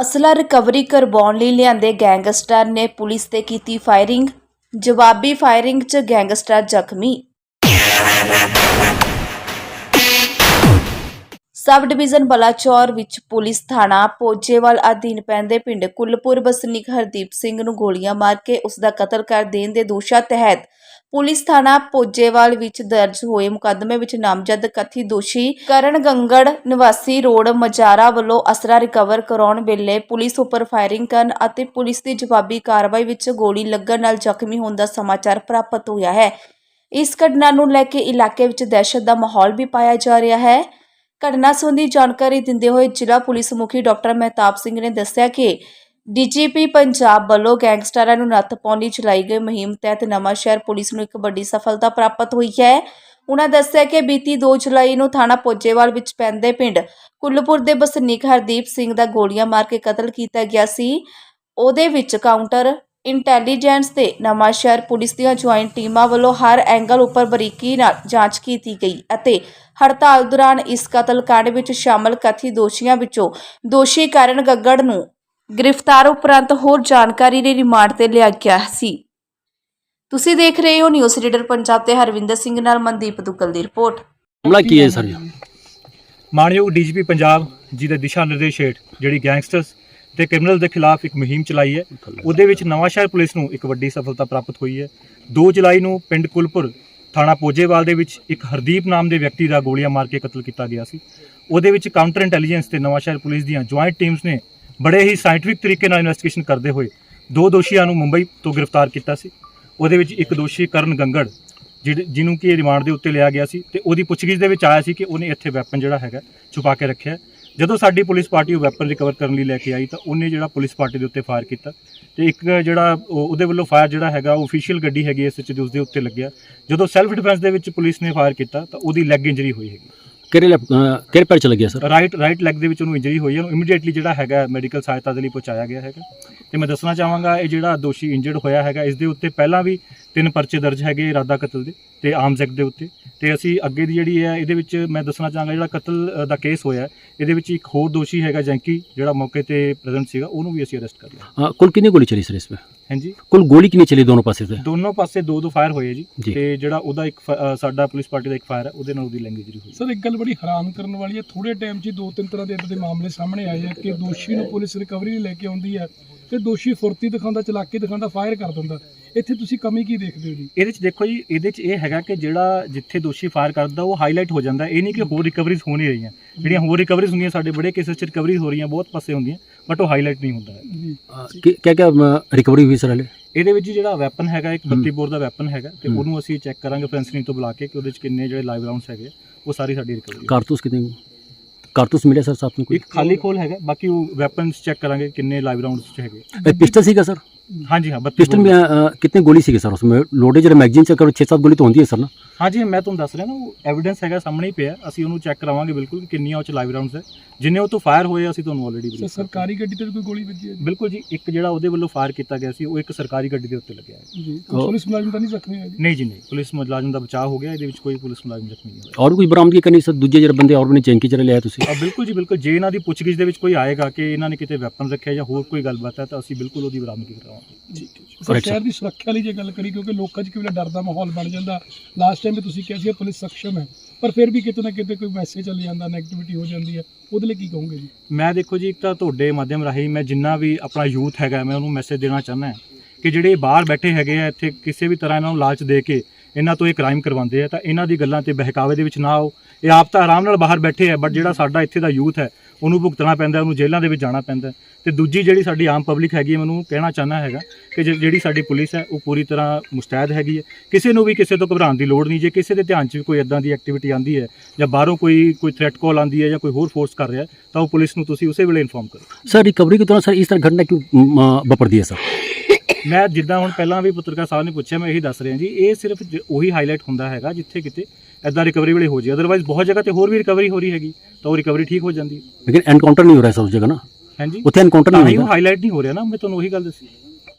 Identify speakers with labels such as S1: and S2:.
S1: ਅਸਲਾ recovery ਕਰਵਾਉਣ ਲਈ ਲਿਆਂਦੇ ਗੈਂਗਸਟਰ ਨੇ ਪੁਲਿਸ ਤੇ ਕੀਤੀ ਫਾਇਰਿੰਗ, ਜਵਾਬੀ ਫਾਇਰਿੰਗ 'ਚ ਗੈਂਗਸਟਰ ਜ਼ਖਮੀ। ਸਬ ਡਿਵੀਜ਼ਨ ਬਲਾਚੌਰ ਵਿੱਚ ਪੁਲਿਸ ਥਾਣਾ ਪੋਜੇਵਾਲ ਅਧੀਨ ਪੈਂਦੇ ਪਿੰਡ ਕੁੱਲਪੁਰ ਵਸਨੀਕ ਹਰਦੀਪ ਸਿੰਘ ਨੂੰ ਗੋਲੀਆਂ ਮਾਰ ਕੇ ਉਸ ਦਾ ਕਤਲ ਕਰ ਦੇਣ ਦੇ ਦੋਸ਼ਾਂ ਤਹਿਤ ਪੁਲਿਸ ਥਾਣਾ ਪੋਜੇਵਾਲ ਵਿੱਚ ਦਰਜ ਹੋਏ ਮੁਕੱਦਮੇ ਵਿੱਚ ਨਾਮਜ਼ਦ ਕਥਿਤ ਦੋਸ਼ੀ ਕਰਨ ਗੰਗੜ ਨਿਵਾਸੀ ਰੋਡ ਮਜਾਰਾ ਵੱਲੋਂ ਅਸਰਾ ਰਿਕਵਰ ਕਰਾਉਣ ਵੇਲੇ ਪੁਲਿਸ ਉੱਪਰ ਫਾਇਰਿੰਗ ਕਰਨ ਅਤੇ ਪੁਲਿਸ ਦੀ ਜਵਾਬੀ ਕਾਰਵਾਈ ਵਿੱਚ ਗੋਲੀ ਲੱਗਣ ਨਾਲ ਜ਼ਖਮੀ ਹੋਣ ਦਾ ਸਮਾਚਾਰ ਪ੍ਰਾਪਤ ਹੋਇਆ ਹੈ। ਇਸ ਘਟਨਾ ਨੂੰ ਲੈ ਕੇ ਇਲਾਕੇ ਵਿੱਚ ਦਹਿਸ਼ਤ ਦਾ ਮਾਹੌਲ ਵੀ ਪਾਇਆ ਜਾ ਰਿਹਾ ਹੈ। ਘਟਨਾ ਸੰਬੰਧੀ ਜਾਣਕਾਰੀ ਦਿੰਦੇ ਹੋਏ ਜ਼ਿਲ੍ਹਾ ਪੁਲਿਸ ਮੁਖੀ ਡਾਕਟਰ ਮਹਿਤਾਬ ਸਿੰਘ ਨੇ ਦੱਸਿਆ ਕਿ ਡੀਜੀਪੀ ਪੰਜਾਬ ਵੱਲੋਂ ਗੈਂਗਸਟਰਾਂ ਨੂੰ ਨੱਥ ਪਾਉਣ ਲਈ ਚਲਾਈ ਗਈ ਮੁਹਿੰਮ ਤਹਿਤ ਨਵਾਂਸ਼ਹਿਰ ਪੁਲਿਸ ਨੂੰ ਇੱਕ ਵੱਡੀ ਸਫਲਤਾ ਪ੍ਰਾਪਤ ਹੋਈ ਹੈ। ਉਹਨਾਂ ਦੱਸਿਆ ਕਿ ਬੀਤੀ 2 ਜੁਲਾਈ ਨੂੰ ਥਾਣਾ ਪੋਜੇਵਾਲ ਵਿੱਚ ਪੈਂਦੇ ਪਿੰਡ ਕੁੱਲਪੁਰ ਦੇ ਵਸਨੀਕ ਹਰਦੀਪ ਸਿੰਘ ਦਾ ਗੋਲੀਆਂ ਮਾਰ ਕੇ ਕਤਲ ਕੀਤਾ ਗਿਆ ਸੀ। ਉਹਦੇ ਵਿੱਚ ਕਾਊਂਟਰ ਇੰਟੈਲੀਜੈਂਸ ਤੇ ਨਵਾਂਸ਼ਹਿਰ ਪੁਲਿਸ ਦੀਆਂ ਜੁਆਇੰਟ ਟੀਮਾਂ ਵੱਲੋਂ ਹਰ ਐਂਗਲ ਉੱਪਰ ਬਰੀਕੀ ਨਾਲ ਜਾਂਚ ਕੀਤੀ ਗਈ ਅਤੇ ਹੜਤਾਲ ਦੌਰਾਨ ਇਸ ਕਤਲकांड ਵਿੱਚ ਸ਼ਾਮਲ ਕਥਿਤ ਦੋਸ਼ੀਆਂ ਵਿੱਚੋਂ ਦੋਸ਼ੀ ਕਰਨ ਗੱਗੜ ਨੂੰ ਗ੍ਰਿਫਤਾਰ ਉਪਰੰਤ ਹੋਰ ਜਾਣਕਾਰੀ ਲਈ ਰਿਮਾਂਡ ਤੇ ਲਿਆ ਗਿਆ ਸੀ। ਤੁਸੀਂ ਦੇਖ ਰਹੇ ਹੋ ਨਿਊਜ਼ ਰੀਡਰ ਪੰਜਾਬ ਤੇ ਹਰਵਿੰਦਰ ਸਿੰਘ ਨਾਲ ਮਨਦੀਪ ਦੁੱਗਲ ਦੀ ਰਿਪੋਰਟ।
S2: ਮਾਮਲਾ ਕੀ ਹੈ ਸਰ ਜੀ
S3: ਮਾਨਯੋਗ ਡੀਜੀਪੀ ਪੰਜਾਬ ਜੀ ਦੇ ਦਿਸ਼ਾ ਨਿਰਦੇਸ਼ ਹੇਠ ਜਿਹੜੀ ਗੈਂਗਸਟਰਸ ਤੇ ਕ੍ਰਿਮੀਨਲ ਦੇ ਖਿਲਾਫ ਇੱਕ ਮੁਹਿੰਮ ਚਲਾਈ ਹੈ। ਉਹਦੇ ਵਿੱਚ ਨਵਾਂਸ਼ਹਿਰ ਪੁਲਿਸ ਨੂੰ ਇੱਕ ਵੱਡੀ ਸਫਲਤਾ ਪ੍ਰਾਪਤ ਹੋਈ ਹੈ। 2 ਜੁਲਾਈ ਨੂੰ ਪਿੰਡ ਕੁਲਪੁਰ ਥਾਣਾ ਪੋਜੇਵਾਲ ਦੇ ਵਿੱਚ ਇੱਕ ਹਰਦੀਪ ਨਾਮ ਦੇ ਵਿਅਕਤੀ ਦਾ ਗੋਲੀਆਂ ਮਾਰ ਕੇ ਕਤਲ ਕੀਤਾ ਗਿਆ ਸੀ। ਉਹਦੇ ਵਿੱਚ ਕਾਊਂਟਰ ਇੰਟੈਲੀਜੈਂਸ ਤੇ ਨਵਾਂਸ਼ਹਿਰ ਪੁਲਿਸ ਦੀਆਂ ਜੁਆਇੰਟ ਟੀਮਸ ਨੇ ਬੜੇ ਹੀ ਸਾਇੰਟਿਫਿਕ ਤਰੀਕੇ ਨਾਲ ਇਨਵੈਸਟੀਗੇਸ਼ਨ ਕਰਦੇ ਹੋਏ ਦੋ ਦੋਸ਼ੀਆਂ ਨੂੰ ਮੁੰਬਈ ਤੋਂ ਗ੍ਰਿਫਤਾਰ ਕੀਤਾ ਸੀ। ਉਹਦੇ ਵਿੱਚ ਇੱਕ ਦੋਸ਼ੀ ਕਰਨ ਗੰਗੜ ਜਿਹਨੂੰ ਕਿ ਰਿਮਾਂਡ ਦੇ ਉੱਤੇ ਲਿਆ ਗਿਆ ਸੀ ਤੇ ਉਹਦੀ ਪੁੱਛਗਿੱਛ ਦੇ ਵਿੱਚ ਆਇਆ ਸੀ ਕਿ ਉਹਨੇ ਇੱਥੇ ਵੈਪਨ ਜਿਹੜਾ ਹੈਗਾ ਛੁਪਾ ਕੇ ਰੱਖਿਆ। ਜਦੋਂ ਸਾਡੀ ਪੁਲਿਸ ਪਾਰਟੀ ਉਹ ਵੈਪਨ ਰਿਕਵਰ ਕਰਨ ਲਈ ਲੈ ਕੇ ਆਈ ਤਾਂ ਉਹਨੇ ਜਿਹੜਾ ਪੁਲਿਸ ਪਾਰਟੀ ਦੇ ਉੱਤੇ ਫਾਇਰ ਕੀਤਾ ਤੇ ਇੱਕ ਜਿਹੜਾ ਉਹ- ਉਹਦੇ ਵੱਲੋਂ ਫਾਇਰ ਜਿਹੜਾ ਹੈਗਾ ਉਹ ਅਫੀਸ਼ੀਅਲ ਗੱਡੀ ਹੈਗੀ ਐਸ ਦੇ ਉਸ ਦੇ ਉੱਤੇ ਲੱਗਿਆ। ਜਦੋਂ ਸੈਲਫ ਡਿਫੈਂਸ ਦੇ ਵਿੱਚ ਪੁਲਿਸ ਨੇ ਫਾਇਰ ਕੀਤਾ ਤਾਂ ਉਹਦੀ ਲੈਗ ਇੰਜਰੀ ਹੋਈ ਹੈਗੀ।
S2: ਕਿਹੜੇ ਕਿਹੜੇ ਪੈਰ ਚ ਲੱਗਿਆ ਸਰ?
S3: ਰਾਈਟ ਰਾਈਟ ਲੈਗ ਦੇ ਵਿੱਚ ਉਹਨੂੰ ਇੰਜਰੀ ਹੋਈ ਹੈ ਉਹਨੂੰ ਇਮੀਡੀਏਟਲੀ ਜਿਹੜਾ ਹੈਗਾ ਮੈਡੀਕਲ ਸਹਾਇਤਾ ਦੇ ਲਈ ਪਹੁੰਚਾਇਆ ਗਿਆ ਹੈਗਾ। ਤੇ ਮੈਂ ਦੱਸਣਾ ਚਾਹਾਂਗਾ ਇਹ ਜਿਹੜਾ ਦੋਸ਼ੀ ਇੰਜਰਡ ਹੋਇਆ ਹੈਗਾ ਇਸ ਦੇ ਉੱਤੇ ਪਹਿਲਾਂ ਵੀ ਤਿੰਨ ਪਰਚੇ ਦਰਜ ਹੈਗੇ ਇਰਾਦਾ ਕਤਲ ਦੇ ਤੇ ਆਰਮਸ ਐਕਟ ਦੇ ਉੱਤੇ। ਤੇ ਅਸੀਂ ਅੱਗੇ ਦੀ ਜਿਹੜੀ ਹੈ ਇਹਦੇ ਵਿੱਚ ਮੈਂ ਦੱਸਣਾ ਚਾਹਾਂਗਾ ਜਿਹੜਾ ਕਤਲ ਦਾ ਕੇਸ ਹੋਇਆ ਹੈ, ਇਹਦੇ ਵਿੱਚ ਇੱਕ ਹੋਰ ਦੋਸ਼ੀ ਹੈਗਾ ਜੈਂਕੀ ਜਿਹੜਾ ਮੌਕੇ ਤੇ ਪ੍ਰੈਜ਼ੈਂਟ ਸੀਗਾ ਉਹਨੂੰ ਵੀ ਅਸੀਂ ਅਰੈਸਟ ਕਰ ਲਿਆ।
S2: ਕੁੱਲ ਕਿੰਨੀ ਗੋਲੀ ਚਲੀ ਸਰ ਇਸ ਵਿੱਚ
S3: ਹਾਂਜੀ?
S2: ਕੁੱਲ ਗੋਲੀ ਕਿੰਨੀ ਚਲੀ ਦੋਨੋਂ ਪਾਸੇ से
S3: ਦੋਨੋਂ ਪਾਸੇ ਦੋ ਦੋ ਫਾਇਰ ਹੋਏ ਜੀ। ਤੇ ਜਿਹੜਾ ਉਹਦਾ ਇੱਕ ਸਾਡਾ ਪੁਲਿਸ ਪਾਰਟੀ ਦਾ ਇੱਕ ਫਾਇਰ ਹੈ ਉਹਦੇ ਨਾਲ ਉਹਦੀ ਲੈਂਗੁਏਜ ਇੰਜਰੀ ਹੋਈ।
S4: ਸਰ ਇੱਕ ਗੱਲ ਬੜੀ ਹੈਰਾਨ ਕਰਨ ਵਾਲੀ ਹੈ ਥੋੜੇ ਟਾਈਮ 'ਚ ਦੋ ਤਿੰਨ ਤਰ੍ਹਾਂ ਦੇ ਇਦਾਂ ਦੇ ਮਾਮਲੇ ਸਾਹਮਣੇ ਆਏ ਆ ਕਿ ਦੋਸ਼ੀ ਨੂੰ ਪੁਲਿਸ ਰਿਕਵਰੀ ਲੈ ਕੇ ਆਉਂਦੀ ਹੈ। ਤੇ ਦੋਸ਼ੀ ਫੁਰਤੀ ਦਿਖਾਉਂਦਾ ਚਲਾਕੀ ਦਿਖਾਉਂਦਾ ਫਾਇਰ ਕਰ ਦਿੰਦਾ। ਇੱਥੇ ਤੁਸੀਂ ਕਮੀ ਕੀ ਦੇਖਦੇ ਹੋ ਜੀ?
S3: ਇਹਦੇ 'ਚ ਦੇਖੋ ਜੀ ਇਹਦੇ 'ਚ ਇਹ ਹੈਗਾ ਕਿ ਜਿਹੜਾ ਜਿੱਥੇ ਦੋਸ਼ੀ ਫਾਇਰ ਕਰਦਾ ਉਹ ਹਾਈਲਾਈਟ ਹੋ ਜਾਂਦਾ। ਇਹ ਨਹੀਂ ਕਿ ਹੋਰ ਰਿਕਵਰੀਜ਼ ਹੋ ਨਹੀਂ ਰਹੀਆਂ। ਜਿਹੜੀਆਂ ਹੋਰ ਰਿਕਵਰੀਜ਼ ਹੁੰਦੀਆਂ ਸਾਡੇ ਬੜੇ ਕੇਸਸ 'ਚ ਰਿਕਵਰੀਜ਼ ਹੋ ਰਹੀਆਂ ਬਹੁਤ ਪਾਸੇ ਹੁੰਦੀਆਂ ਬਟ ਉਹ ਹਾਈਲਾਈਟ ਨਹੀਂ ਹੁੰਦਾ।
S4: ਜੀ।
S2: ਕਿਆ ਕਿਆ ਰਿਕਵਰੀ ਹੋਈ ਸਰ ਹਲੇ?
S3: ਇਹਦੇ ਵਿੱਚ ਜਿਹੜਾ ਵੈਪਨ ਹੈਗਾ ਇੱਕ 32 ਬੋਰ ਦਾ ਵੈਪਨ ਹੈਗਾ ਤੇ ਉਹਨੂੰ ਅਸੀਂ ਚੈੱਕ ਕਰਾਂਗੇ ਫੈਂਸਿੰਗ ਤੋਂ ਬੁਲਾ ਕੇ ਕਿ ਉਹਦੇ 'ਚ ਕਿੰਨੇ ਜਿਹੜੇ ਲਾਈਵ ਰਾਉਂਡਸ ਹੈਗੇ ਉਹ ਸਾਰੀ ਸਾਡੀ ਰਿਕਵਰੀ
S2: ਕਾਰਤੂਸ ਕਿੰਨੇ ਕਾਰਤੂਸ ਮਿਲਿਆ ਸਰ ਸਾਥ ਨੂੰ ਕੋਈ?
S3: ਇੱਕ ਖਾਲੀ ਕੋਲ ਹੈਗਾ ਬਾਕੀ ਉਹ ਵੈਪਨਸ ਚੈੱਕ ਕਰਾਂਗੇ ਕਿੰਨੇ ਲਾਈਵ ਰਾਉਂਡਸ ਚ ਹੈਗੇ।
S2: ਇਹ ਪਿਸਟਲ ਸੀਗਾ ਸਰ।
S3: ਹਾਂਜੀ ਹਾਂ 32
S2: पिस्टल में
S3: bore।
S2: अ, कितने गोली सीगे सर उसमें लोडे जरा मैगजीन चेक करो छः सात गोली तो होती है सर ना
S3: ਹਾਂਜੀ ਮੈਂ ਤੁਹਾਨੂੰ ਦੱਸ ਰਿਹਾ ਨਾ ਉਹ ਐਵੀਡੈਂਸ ਹੈਗਾ ਸਾਹਮਣੇ ਹੀ ਪਿਆ ਅਸੀਂ ਉਹਨੂੰ ਚੈੱਕ ਕਰਾਵਾਂਗੇ ਬਿਲਕੁਲ ਕਿ ਕਿੰਨੀਆਂ ਉਹ ਚ ਲਾਈਵ ਰਾਉਂਡਸ ਹੈ ਜਿੰਨੇ ਉਹ ਤੋਂ ਫਾਇਰ ਹੋਏ ਅਸੀਂ ਤੁਹਾਨੂੰ ਆਲਰੇਡੀ
S4: ਸਰ ਸਰਕਾਰੀ ਗੱਡੀ ਤੇ ਵੀ ਕੋਈ ਗੋਲੀ ਵੱਜੀ ਹੈ ਜੀ?
S3: ਬਿਲਕੁਲ ਜੀ ਇੱਕ ਜਿਹੜਾ ਉਹਦੇ ਵੱਲੋਂ ਫਾਇਰ ਕੀਤਾ ਗਿਆ ਸੀ ਉਹ ਇੱਕ ਸਰਕਾਰੀ ਗੱਡੀ ਦੇ ਉੱਤੇ ਲੱਗਿਆ ਹੈ
S4: ਜੀ ਕੋਈ ਪੁਲਿਸ ਮੁਲਾਜ਼ਮ ਤਾਂ ਨਹੀਂ ਜ਼ਖਮੀ ਹੋਇਆ ਜੀ
S3: ਨਹੀਂ ਜੀ ਨਹੀਂ ਪੁਲਿਸ ਮੁਲਾਜ਼ਮ ਦਾ ਬਚਾਅ ਹੋ ਗਿਆ ਇਹਦੇ ਵਿੱਚ ਕੋਈ ਪੁਲਿਸ ਮੁਲਾਜ਼ਮ ਜ਼ਖਮੀ ਨਹੀਂ ਹੋਇਆ
S2: और कुछ बरामदगी करनी सर दूजे जरा बंदे और भी चैंकी जरा लिया तुसी
S3: ਆ ਬਿਲਕੁਲ ਜੀ ਬਿਲਕੁਲ ਜੇ ਇਹਨਾਂ ਦੀ ਪੁੱਛਗਿੱਛ ਦੇ ਵਿੱਚ ਕੋਈ ਆਏਗਾ ਕਿ ਇਹਨਾਂ ਨੇ ਕਿਤੇ ਵੈਪਨ ਰੱਖਿਆ ਜਾਂ ਹੋਰ ਕੋਈ ਗੱਲਬਾਤ ਹੈ ਤਾਂ ਅਸੀਂ ਬਿਲਕੁਲ ਉਹਦੀ ਬਰਾਮਦਗੀ ਕਰਾਵਾਂਗੇ
S4: ਠੀਕ ਹੈ ਸਰ
S2: Correct,
S4: ਸ਼ਹਿਰ ਦੀ ਸੁਰੱਖਿਆ ਲਈ ਜੇ ਗੱਲ ਕਰੀ ਕਿਉਂਕਿ ਲੋਕਾਂ 'ਚ ਕਿਵੇਂ ਡਰ ਦਾ ਮਾਹੌਲ ਬਣ ਜਾਂਦਾ। ਲਾਸਟ ਟਾਈਮ ਵੀ ਤੁਸੀਂ ਕਿਹਾ ਸੀ ਪੁਲਿਸ ਸક્ષਮ ਹੈ। ਪਰ ਫਿਰ ਵੀ ਕਿਤੇ ਨਾ ਕਿਤੇ ਕੋਈ ਮੈਸੇਜ ਚੱਲ ਜਾਂਦਾ ਨੈਗੇਟਿਵਿਟੀ ਹੋ ਜਾਂਦੀ ਹੈ। ਉਹਦੇ ਲਈ ਕੀ ਕਹੋਗੇ ਜੀ?
S3: ਮੈਂ ਦੇਖੋ ਜੀ ਇੱਕ ਤਾਂ ਤੁਹਾਡੇ ਮਾਧਿਅਮ ਰਾਹੀਂ ਮੈਂ ਜਿੰਨਾ ਵੀ ਆਪਣਾ ਯੂਥ ਹੈਗਾ ਮੈਂ ਉਹਨੂੰ ਮੈਸੇਜ ਦੇਣਾ ਚਾਹੁੰਦਾ ਕਿ ਜਿਹੜੇ ਬਾਹਰ ਬੈਠੇ ਹੈਗੇ ਆ ਇੱਥੇ ਕਿਸੇ ਵੀ ਤਰ੍ਹਾਂ ਇਹਨਾਂ ਨੂੰ ਲਾਲਚ ਦੇ ਕੇ ਇਹਨਾਂ ਤੋਂ ਇਹ ਕ੍ਰਾਈਮ ਕਰਵਾਉਂਦੇ ਆ, ਤਾਂ ਇਹਨਾਂ ਦੀ ਗੱਲਾਂ ਤੇ ਬਹਿਕਾਵੇ ਦੇ ਵਿੱਚ ਨਾ ਆਓ। ਇਹ ਆਪ ਤਾਂ ਆਰਾਮ ਨਾਲ ਬਾਹਰ ਬੈਠੇ ਆ ਬਟ ਜਿਹੜਾ ਸਾਡਾ ਇੱਥੇ ਦਾ ਯੂਥ ਹੈ, ਉਹਨੂੰ ਭੁਗਤਣਾ ਪੈਂਦਾ, ਉਹਨੂੰ ਜੇਲ੍ਹਾਂ ਦੇ ਵਿੱਚ ਜਾਣਾ ਪੈਂਦਾ ਤੇ ਦੂਜੀ ਜਿਹੜੀ ਸਾਡੀ ਆਮ ਪਬਲਿਕ ਹੈਗੀ ਮੈਨੂੰ ਕਹਿਣਾ ਚਾਹਨਾ ਹੈਗਾ ਕਿ ਜਿਹੜੀ ਸਾਡੀ ਪੁਲਿਸ ਹੈ, ਉਹ ਪੂਰੀ ਤਰ੍ਹਾਂ ਮੁਸਤੈਦ ਹੈਗੀ ਹੈ। ਕਿਸੇ ਨੂੰ ਵੀ ਕਿਸੇ ਤੋਂ ਘਬਰਾਉਣ ਦੀ ਲੋੜ ਨਹੀਂ ਜੇ ਕਿਸੇ ਦੇ ਧਿਆਨ 'ਚ ਵੀ ਕੋਈ ਇਦਾਂ ਦੀ ਐਕਟੀਵਿਟੀ ਆਂਦੀ ਹੈ ਜਾਂ ਬਾਹਰੋਂ ਕੋਈ ਕੋਈ ਥ੍ਰੈਟ ਕਾਲ ਆਂਦੀ ਹੈ ਜਾਂ ਕੋਈ ਹੋਰ ਫੋਰਸ ਕਰ ਰਿਹਾ ਤਾਂ ਉਹ ਪੁਲਿਸ ਨੂੰ ਤੁਸੀਂ ਉਸੇ ਵੇਲੇ ਇਨਫੋਰਮ ਕਰੋ।
S2: ਸਰ ਰਿਕਵਰੀ ਕਿਤਨਾ ਸਰ, ਇਸ ਤਰ੍ਹਾਂ ਘਟਨਾ ਕਿਉਂ ਵਾਪਰਦੀ ਹੈ ਸਰ?
S3: ਮੈਂ ਜਿੱਦਾਂ ਹੁਣ ਪਹਿਲਾਂ ਵੀ ਪੱਤਰਕਾਰ ਸਾਹਿਬ ਨੇ ਪੁੱਛਿਆ ਮੈਂ ਇਹੀ ਦੱਸ ਰਿਹਾ ਜੀ ਇਹ ਸਿਰਫ ਜ- ਉਹੀ ਹਾਈਲਾਈਟ ਹੁੰਦਾ ਹੈਗਾ ਜਿੱਥੇ ਕਿਤੇ ਐਦਾਂ ਰਿਕਵਰੀ ਵੇਲੇ ਹੋ ਜੇ ਅਦਰਵਾਈਜ਼ ਬਹੁਤ ਜਗ੍ਹਾ ਤੇ ਹੋਰ ਵੀ ਰਿਕਵਰੀ ਹੋ ਰਹੀ ਹੈਗੀ ਤਾਂ ਉਹ ਰਿਕਵਰੀ ਠੀਕ ਹੋ ਜਾਂਦੀ ਹੈ
S2: लेकिन एनकाउंटर नहीं हो रहा है सर उस जगह ना
S3: ਹਾਂਜੀ
S2: उत्थे एनकाउंटर
S3: ਤਾਂ
S2: नहीं
S3: ਹੀ ਉਹ
S2: होता
S3: ਹਾਈਲਾਈਟ ਨਹੀਂ ਹੋ ਰਿਹਾ ਨਾ ਮੈਂ ਤੁਹਾਨੂੰ ਉਹੀ ਗੱਲ ਦੱਸੀ